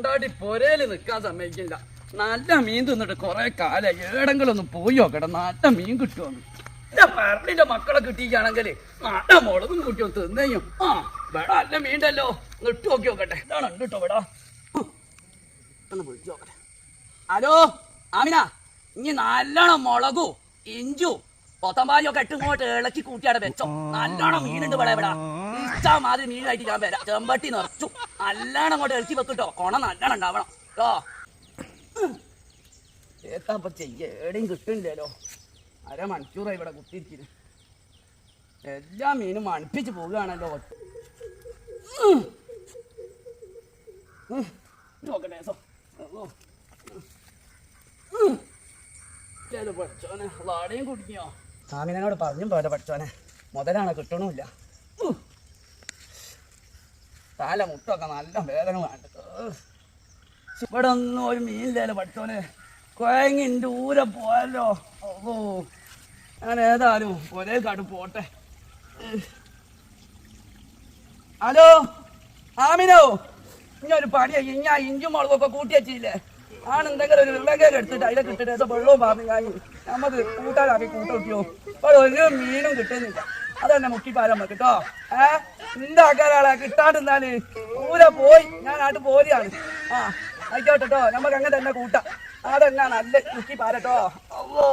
കൊണ്ടാടി പൊരയിൽ നിൽക്കാൻ സമ്മതിക്കില്ല. നല്ല മീൻ തിന്നിട്ട് കൊറേ കാലം ഏടെങ്കിലൊന്നും പോയി നോക്കട്ടെ. നല്ല മീൻ കിട്ടുമെന്ന് എന്റെ പറഞ്ഞിന്റെ മക്കളെ കിട്ടിയിക്കാണെങ്കിൽ നല്ല മുളകും കുട്ടിയോ തിന്നയും ആ വേടാ നല്ല മീണ്ടല്ലോ ഇട്ട് നോക്കി നോക്കട്ടെ. ഇതാണ് ഉണ്ട് വേടാ ഒന്ന് ഹലോ ആമിന ഇനി നല്ലോണം മുളകു ഇഞ്ചു പൊത്തമ്പാലിയൊക്കെ ഇട്ടിങ്ങോട്ട് ഇളക്കി കൂട്ടിയാടെ വെച്ചോ. നല്ലോണം മീനുണ്ട് ഇവിടെ ഇവിടെ. ഇഷ്ടം മാതിരി മീനായിട്ട് ഞാൻ വരാം. ചെമ്പട്ടി നിറച്ചു നല്ലോണം അങ്ങോട്ട് ഇളക്കി വെക്കട്ടോ. കൊണ നല്ലോണം ഉണ്ടാവണം. കേട്ടോ ഏത്താപ്പ ചെയ്യ. എവിടെയും കിട്ടുന്നില്ലല്ലോ. അരമണിക്കൂറായി ഇവിടെ കുത്തിയിരിക്കുന്നു. എല്ലാ മീനും മണിപ്പിച്ച് പോവുകയാണല്ലോ. നോക്കട്ടെ സോ പഠിച്ചോനെ. വാടയും കുടിക്കോ? ആമിനോട് പറഞ്ഞും പോലെ പഠിച്ചോനെ. മുതലാണ് കിട്ടണമില്ല. തല മുട്ടൊക്കെ നല്ല വേദന വേണ്ടത് ഇവിടെ ഒന്നും ഒരു മീനില്ലല്ലോ പഠിച്ചോനെ. കുഴങ്ങി ദൂരെ പോയല്ലോ. ഓ ഞാൻ ഏതായാലും ഒരേ കാട് പോട്ടെ. ഹലോ? ആമിനോ? ഇനി ഒരു പണി ഞാൻ ഇഞ്ചും മുളകൊക്കെ കൂട്ടി വെച്ചില്ലേ? ആണ് എന്തെങ്കിലും ഒരു ഉരുളക്കേക്ക് എടുത്തിട്ട് അതിലെ കിട്ടിട്ട് വെള്ളവും കഴിഞ്ഞു നമുക്ക് കൂട്ടാനാക്കി കൂട്ടോക്കിയോ ഇപ്പോൾ ഒരു മീനും കിട്ടുന്നില്ല. അതന്നെ മുക്കിപ്പാരം നമുക്ക് കേട്ടോ ഏ? നിന്റെ ആൾക്കാരാളെ കിട്ടാണ്ടെന്നാൽ പൂര പോയി. ഞാൻ നാട്ടിൽ പോരിയാണ് ആ ആയിക്കോട്ടെ കേട്ടോ നമുക്ക് അങ്ങനെ തന്നെ കൂട്ടാം. അതന്നെ നല്ല മുക്കി പാരട്ടോ അല്ലോ